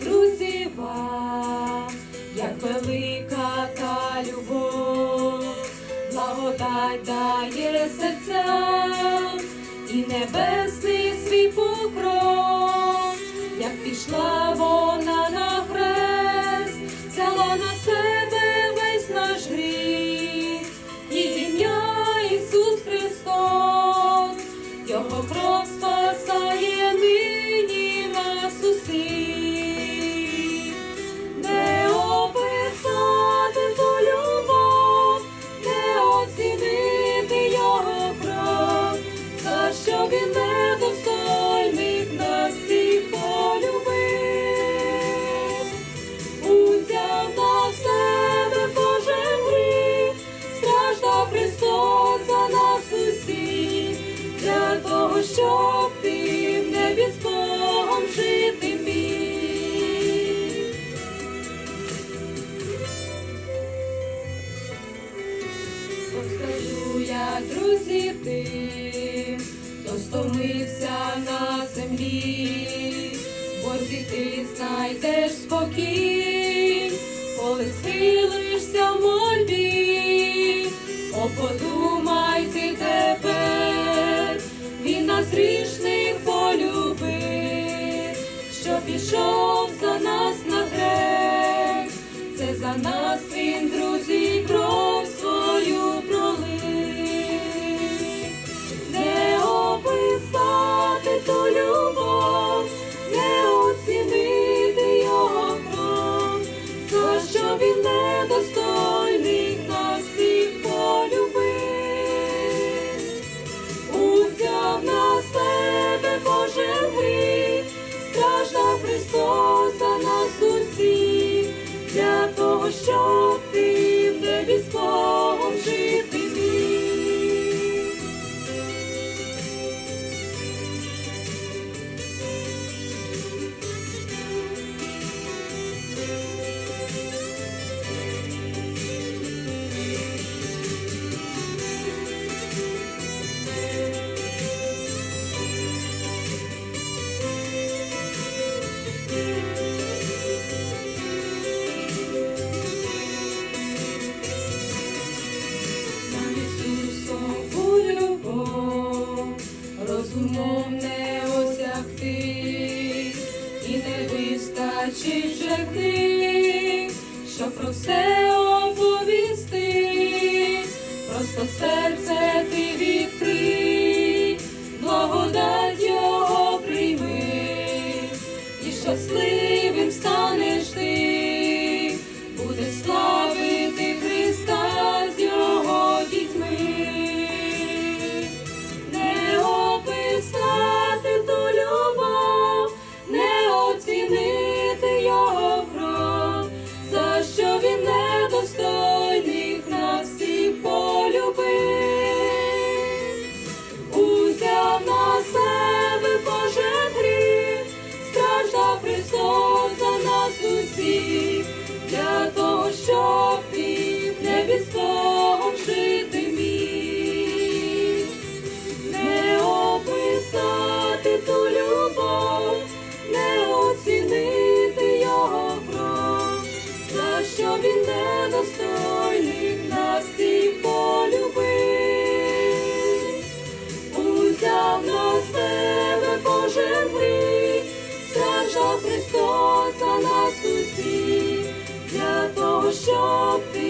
друзі, вам, як велика та любов, благодать дає серцям і небесний свій покров, як пішла вона на хрест, взяла на себе весь наш гріх, її ім'я Ісус Христос, Його кров друзі, тим, хто стомився на землі, бо ти знайдеш спокій, коли схилишся в мольбі, о, подумай ти тепер, він нас грішних полюбив, що пішов за нас на хрест, це за нас ти в вже книг, щоб про все оповісти, просто серце ти відкрий, Христос Христос за нас усіх, для того, щоб ти